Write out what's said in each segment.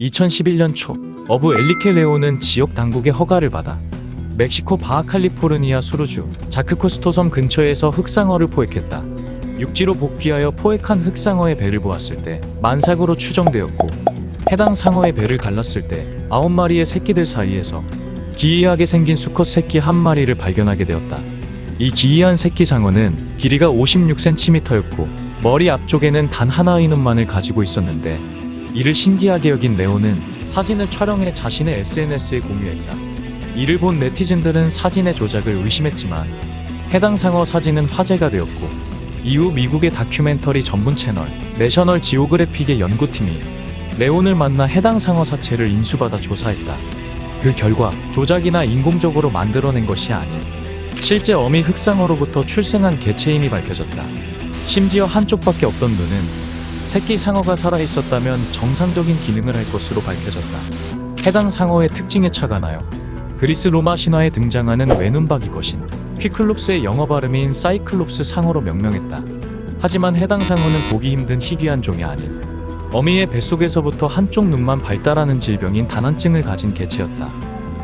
2011년 초 어부 엘리케 레오는 지역 당국의 허가를 받아 멕시코 바하칼리포르니아 수루주 자크코스토 섬 근처에서 흑상어를 포획했다. 육지로 복귀하여 포획한 흑상어의 배를 보았을 때 만삭으로 추정되었고 해당 상어의 배를 갈랐을 때 아홉 마리의 새끼들 사이에서 기이하게 생긴 수컷 새끼 한 마리를 발견하게 되었다. 이 기이한 새끼 상어는 길이가 56cm였고 머리 앞쪽에는 단 하나의 눈만을 가지고 있었는데 이를 신기하게 여긴 레오는 사진을 촬영해 자신의 SNS에 공유했다. 이를 본 네티즌들은 사진의 조작을 의심했지만 해당 상어 사진은 화제가 되었고 이후 미국의 다큐멘터리 전문 채널 내셔널 지오그래픽의 연구팀이 레온을 만나 해당 상어 사체를 인수받아 조사했다. 그 결과 조작이나 인공적으로 만들어낸 것이 아닌 실제 어미 흑상어로부터 출생한 개체임이 밝혀졌다. 심지어 한쪽밖에 없던 눈은 새끼 상어가 살아있었다면 정상적인 기능을 할 것으로 밝혀졌다. 해당 상어의 특징에 착안하여 그리스 로마 신화에 등장하는 외눈박이 거신 퀴클롭스의 영어 발음인 사이클롭스 상어로 명명했다. 하지만 해당 상어는 보기 힘든 희귀한 종이 아닌 어미의 뱃속에서부터 한쪽 눈만 발달하는 질병인 다난증을 가진 개체였다.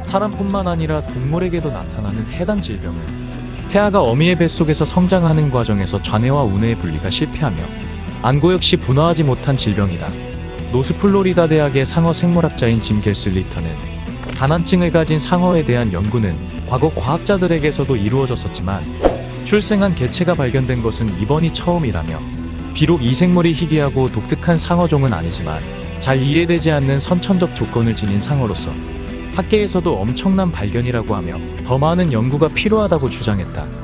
사람뿐만 아니라 동물에게도 나타나는 해당 질병은 태아가 어미의 뱃속에서 성장하는 과정에서 좌뇌와 우뇌의 분리가 실패하며 안고 역시 분화하지 못한 질병이다. 노스플로리다 대학의 상어 생물학자인 짐 겔슬리터는 다난증을 가진 상어에 대한 연구는 과거 과학자들에게서도 이루어졌었지만 출생한 개체가 발견된 것은 이번이 처음이라며 비록 이 생물이 희귀하고 독특한 상어종은 아니지만 잘 이해되지 않는 선천적 조건을 지닌 상어로서 학계에서도 엄청난 발견이라고 하며 더 많은 연구가 필요하다고 주장했다.